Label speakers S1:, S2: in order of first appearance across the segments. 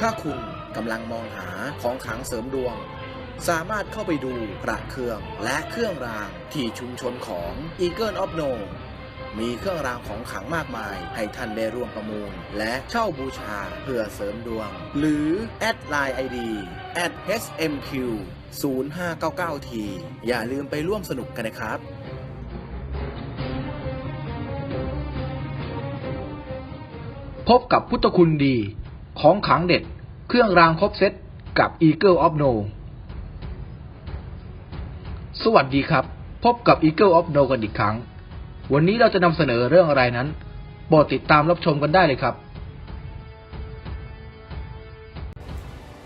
S1: ถ้าคุณกำลังมองหาของขังเสริมดวง สามารถเข้าไปดูพระเครื่องและเครื่องรางที่ชุมชนของ Eagle of No มีเครื่องรางของขลังมากมาย ให้ท่านได้ร่วมประมูล และเช่าบูชาเพื่อเสริมดวง หรือ แอดไลน์ ID at smq 0599 t อย่าลืมไปร่วมสนุกกันนะครับ
S2: พบกับพุทธคุณดี ของขังเด็ด เครื่องรางครบเซตกับ Eagle of No สวัสดีครับ พบกับ Eagle of No กันอีกครั้ง วันนี้เราจะนำเสนอเรื่องอะไรนั้น โปรดติดตามรับชมกันได้เลยครับ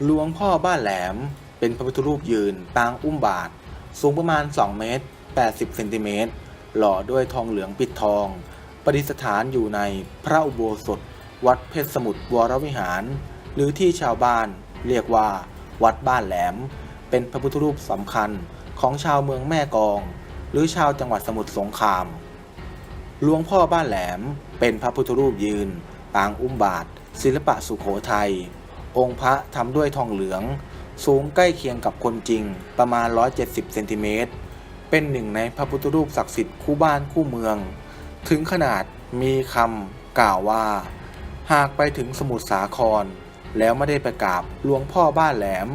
S1: หลวงพ่อบ้านแหลม เป็นพระพุทธรูปยืน ปางอุ้มบาท สูงประมาณ 2 เมตร 80 เซนติเมตร หล่อด้วยทองเหลืองปิดทอง ประดิษฐานอยู่ในพระอุโบสถ วัดเพชรสมุทรวรวิหาร หรือที่ชาวบ้านเรียกว่า วัดบ้านแหลม เป็นพระพุทธรูปสำคัญของชาวเมืองแม่กอง หรือชาวจังหวัดสมุทรสงครามหลวงพ่อบ้านแหลมเป็นพระพุทธรูปยืน ปางอุ้มบาท ศิลปะสุขโขทัย องค์พระทำด้วยทองเหลือง สูงใกล้เคียงกับคนจริงประมาณ 170 เซนติเมตร เป็นหนึ่งในพระพุทธรูปศักดิ์สิทธิ์คู่บ้านคู่เมือง ถึงขนาดมีคำกล่าวว่า หากไปถึงสมุทรสาคร แล้วไม่ได้ไปกราบหลวงพ่อบ้านแหลม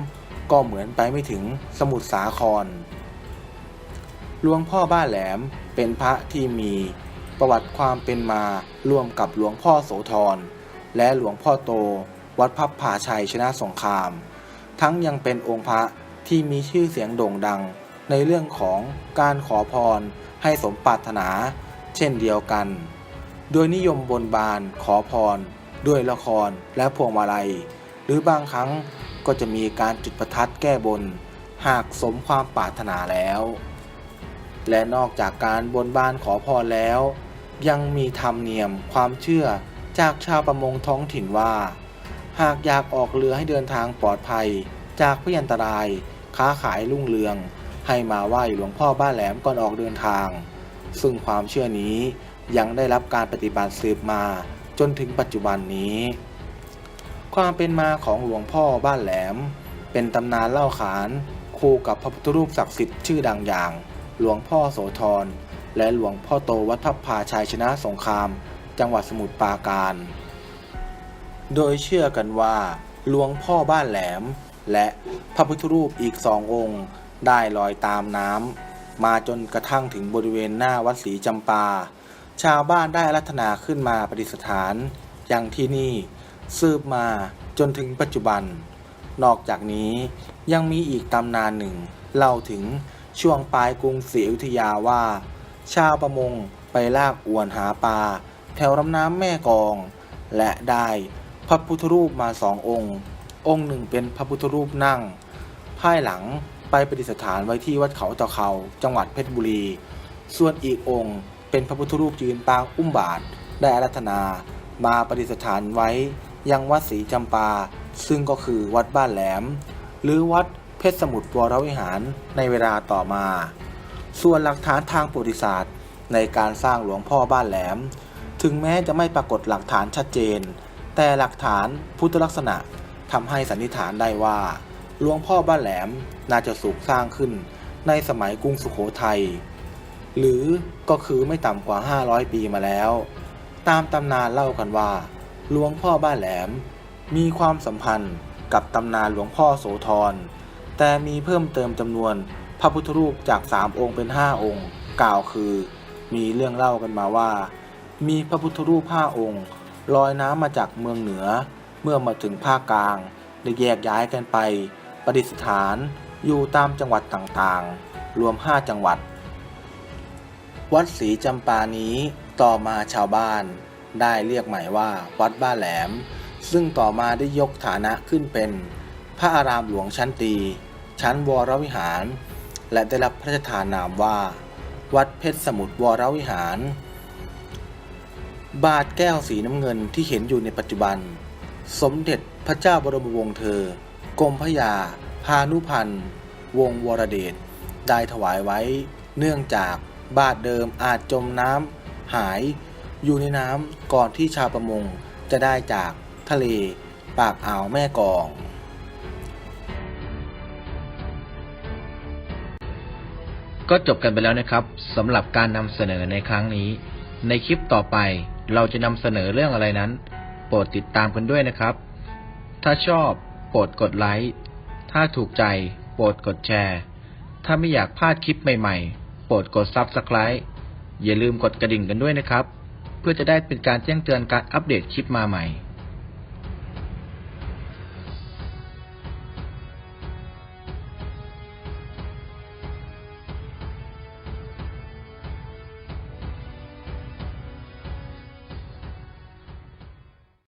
S1: ก็เหมือนไปไม่ถึงสมุทรสาคร หลวงพ่อบ้านแหลมเป็นพระที่มีประวัติความเป็นมาร่วมกับหลวงพ่อโสธรและหลวงพ่อโต วัดพับผาชัยชนะสงคราม ทั้งยังเป็นองค์พระที่มีชื่อเสียงโด่งดังในเรื่องของการขอพรให้สมปรารถนา เช่นเดียวกัน โดยนิยมบนบานขอพร ด้วยละครและพวงมาลัย หรือบางครั้งก็จะมีการจุดประทัดแก้บน หากสมความปรารถนาแล้ว และนอกจากการบนบานขอพรแล้ว ยังมีธรรมเนียมความเชื่อจากชาวประมงท้องถิ่นว่า หากอยากออกเรือให้เดินทางปลอดภัย จากพยันตราย ค้าขายรุ่งเรือง ให้มาไหว้หลวงพ่อบ้านแหลมก่อนออกเดินทาง ซึ่งความเชื่อนี้ยังได้รับการปฏิบัติสืบมา จนถึงปัจจุบันนี้ ความเป็นมาของหลวงพ่อบ้านแหลม เป็นตำนานเล่าขานคู่กับพระพุทธรูปศักดิ์สิทธิ์ชื่อดังอย่าง หลวงพ่อโสธรและหลวงพ่อโตวัดพับพาชัยชนะสงคราม จังหวัดสมุทรปราการ โดยเชื่อกันว่า หลวงพ่อบ้านแหลม และพระพุทธรูปอีกสององค์ ได้ลอยตามน้ำมาจนกระทั่งถึงบริเวณหน้าวัดศรีจำปา ชาวบ้านได้อารัตนาขึ้นมาประดิษฐานอย่างที่นี่สืบมาจนถึงปัจจุบัน นอกจากนี้ยังมีอีกตำนานหนึ่งเล่าถึงช่วงปลายกรุงศรีอยุธยาว่า ชาวประมงไปลากอวนหาปลาแถวลำน้ำแม่กอง และได้พระพุทธรูปมาสององค์ องค์หนึ่งเป็นพระพุทธรูปนั่ง ภายหลังไปประดิษฐานไว้ที่วัดเขาตะเขาจังหวัดเพชรบุรี ส่วนอีกองค์ เป็นพระพุทธรูปยืนปางอุ้มบาทได้อารัธนา มาประดิษฐานไว้ ยังวัดศรีจำปา ซึ่งก็คือวัดบ้านแหลม หรือวัดเพชรสมุทรวรวิหารในเวลาต่อมา ส่วนหลักฐานทางประวัติศาสตร์ ในการสร้างหลวงพ่อบ้านแหลม ถึงแม้จะไม่ปรากฏหลักฐานชัดเจน แต่หลักฐานพุทธลักษณะทำให้สันนิษฐานได้ว่า หลวงพ่อบ้านแหลมน่าจะสูกสร้างขึ้นในสมัยกรุงสุขโขทัย หรือก็คือไม่ต่ำกว่า 500 ปีมาแล้ว ตามตำนานเล่ากันว่า หลวงพ่อบ้านแหลม มีความสัมพันธ์กับตำนานหลวงพ่อโสธร แต่มีเพิ่มเติมจำนวนพระพุทธรูปจาก 3 องค์เป็น 5 องค์ กล่าวคือ มีเรื่องเล่ากันมาว่า มีพระพุทธรูป 5 องค์ ลอยน้ำมาจากเมืองเหนือ เมื่อมาถึงภาคกลาง ได้แยกย้ายกันไป ประดิษฐานอยู่ตามจังหวัดต่างๆ รวม 5 จังหวัด วัดศรีจำปานี้ต่อมาชาวบ้าน ได้เรียกใหม่ว่าวัดบ้านแหลม ซึ่งต่อมาได้ยกฐานะขึ้นเป็น พระอารามหลวงชั้นตรีชั้นวรวิหาร และได้รับพระราชทานนามว่า วัดเพชรสมุทรวรวิหาร บาทแก้วสีน้ำเงินที่เห็นอยู่ในปัจจุบัน สมเด็จพระเจ้าบรมวงศ์เธอกรมพระยาพานุพันธ์วงศ์วรเดชได้ถวายไว้ เนื่องจาก บาทเดิมอาจจมน้ำหายอยู่ในน้ำก่อนที่ชาวประมงจะได้จากทะเลปากอ่าวแม่กอง
S2: ก็จบกันไปแล้วนะครับสำหรับการนำเสนอในครั้งนี้ ในคลิปต่อไปเราจะนำเสนอเรื่องอะไรนั้น โปรดติดตามกันด้วยนะครับ ถ้าชอบโปรดกดไลค์ ถ้าถูกใจโปรดกดแชร์ ถ้าไม่อยากพลาดคลิปใหม่ ๆ ปรดกด Subscribe อย่าลืมกดกระดิ่งกันด้วยนะครับ เพื่อจะได้เป็นการแจ้งเตือนการอัปเดตคลิปมาใหม่